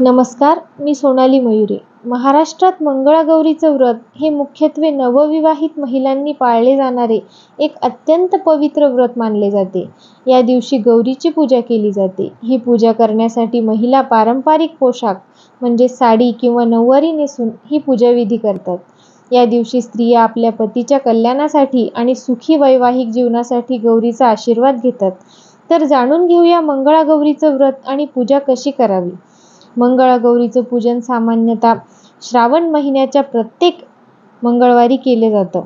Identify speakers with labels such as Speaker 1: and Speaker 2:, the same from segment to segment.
Speaker 1: नमस्कार मी सोनाली मयुरे. महाराष्ट्रात मंगळागौरीचं व्रत हे मुख्यत्वे नवविवाहित महिलांनी पाळले जाणारे एक अत्यंत पवित्र व्रत मानले जाते. या दिवशी गौरीची पूजा केली जाते. ही पूजा करण्यासाठी महिला पारंपरिक पोशाख म्हणजे साडी किंवा नऊवारी नेसून ही पूजाविधी करतात. या दिवशी स्त्रिया आपल्या पतीच्या कल्याणासाठी आणि सुखी वैवाहिक जीवनासाठी गौरीचा आशीर्वाद घेतात. तर जाणून घेऊया मंगळागौरीचं व्रत आणि पूजा कशी करावी. मंगळागौरीचं पूजन सामान्यतः श्रावण महिन्याच्या प्रत्येक मंगळवारी केले जातं.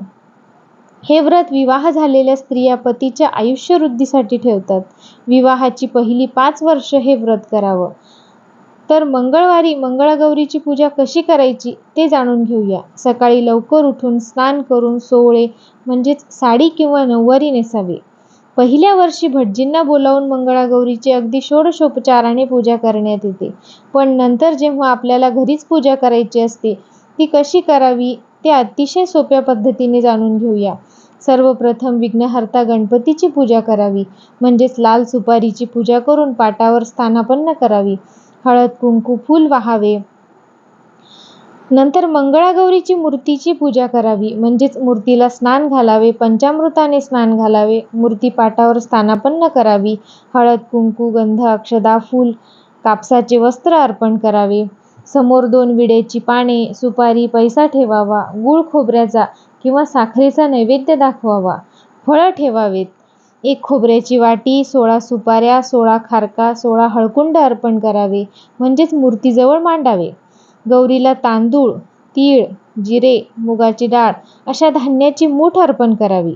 Speaker 1: हे व्रत विवाह झालेल्या स्त्रिया पतीच्या आयुष्यवृद्धीसाठी ठेवतात. विवाहाची पहिली पाच वर्ष हे व्रत करावं. तर मंगळवारी मंगळागौरीची पूजा कशी करायची ते जाणून घेऊया. सकाळी लवकर उठून स्नान करून सोवळे म्हणजेच साडी किंवा नऊवारी नेसावे. पहिल्या वर्षी भटजींना बोलावून मंगळागौरीची अगदी षोडशोपचाराने पूजा करण्यात येते. पण नंतर जेव्हा आपल्याला घरीच पूजा करायची असते ती कशी करावी ते अतिशय सोप्या पद्धतीने जाणून घेऊया. सर्वप्रथम विघ्नहर्ता गणपतीची पूजा करावी म्हणजेच लाल सुपारीची पूजा करून पाटावर स्थानापन्न करावी. हळद कुंकू फूल वाहावे. नंतर मंगळागौरीची मूर्तीची पूजा करावी. म्हणजेच मूर्तीला स्नान घालावे पंचामृताने स्नान घालावे मूर्ती पाटावर स्थानापन्न करावी. हळद कुंकू गंध अक्षदा फूल कापसाचे वस्त्र अर्पण करावे. समोर दोन विड्याची पाने सुपारी पैसा ठेवावा गूळ खोबऱ्याचा किंवा साखरेचा नैवेद्य दाखवावा. फळं ठेवावेत. एक खोबऱ्याची वाटी सोळा सुपाऱ्या सोळा खारका सोळा हळकुंड अर्पण करावे. म्हणजेच मूर्तीजवळ मांडावे. गौरीला तांदूळ तीळ जिरे मुगाची डाळ अशा धान्याची मूठ अर्पण करावी.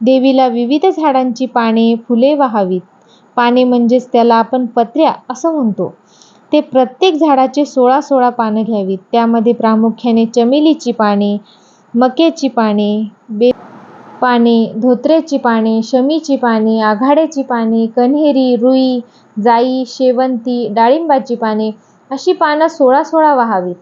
Speaker 1: देवीला विविध झाडांची पाने फुले वाहावीत. पाने म्हणजेच त्याला आपण पत्र्या असं म्हणतो. ते प्रत्येक झाडाचे सोळा सोळा पानं घ्यावीत. त्यामध्ये प्रामुख्याने चमेलीची पाने मक्याची पाने बे पाने धोत्र्याची पाने शमीची पाने आघाड्याची पाने कन्हेरी रुई जाई शेवंती डाळिंबाची पाने अशी पानं सोळा सोळा वाहावीत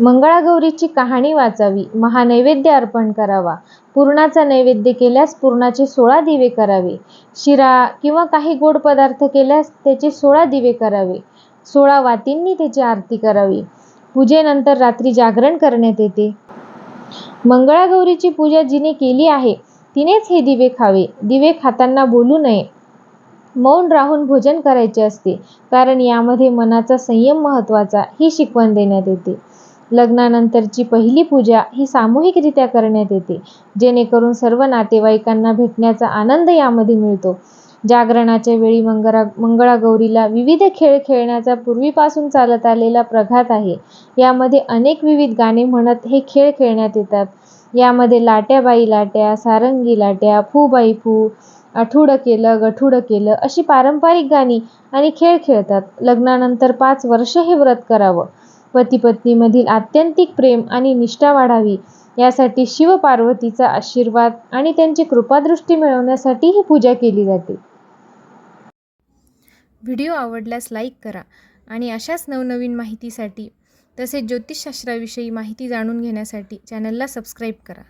Speaker 1: मंगळागौरीची कहाणी वाचावी. महानैवेद्य अर्पण करावा. पुरणाचा नैवेद्य केल्यास पुरणाचे सोळा दिवे करावे. शिरा किंवा काही गोड पदार्थ केल्यास त्याचे सोळा दिवे करावे. सोळा वातींनी त्याची आरती करावी. पूजेनंतर रात्री जागरण करण्यात येते. मंगळागौरीची पूजा जिने केली आहे तिनेच हे दिवे खावे. दिवे खाताना बोलू नये. मौन राहून भोजन करायचे असते. कारण यामध्ये मनाचा संयम महत्त्वाचा ही शिकवण देण्यात येते. लग्नानंतरची पहिली पूजा ही सामूहिकरित्या करण्यात येते जेणेकरून सर्व नातेवाईकांना भेटण्याचा आनंद यामध्ये मिळतो. जागरणाच्या वेळी मंगळा मंगळागौरीला विविध खेळ खेळण्याचा पूर्वीपासून चालत आलेला प्रघात आहे. यामध्ये अनेक विविध गाणे म्हणत हे खेळ खेळण्यात येतात. यामध्ये लाट्याबाई लाट्या सारंगी लाट्या फूबाई फू आठुडं केलं गठुडं केलं अशी पारंपरिक गाणी आणि खेळ खेळतात. लग्नानंतर पाच वर्ष हे व्रत करावं. पती पत्नीमधील आत्यंतिक प्रेम आणि निष्ठा वाढावी यासाठी शिवपार्वतीचा आशीर्वाद आणि त्यांची कृपादृष्टी मिळवण्यासाठी ही पूजा केली जाते.
Speaker 2: व्हिडिओ आवडल्यास लाईक करा आणि अशाच नवनवीन माहितीसाठी तसेच ज्योतिषशास्त्राविषयी माहिती जाणून घेण्यासाठी चॅनलला सबस्क्राईब करा.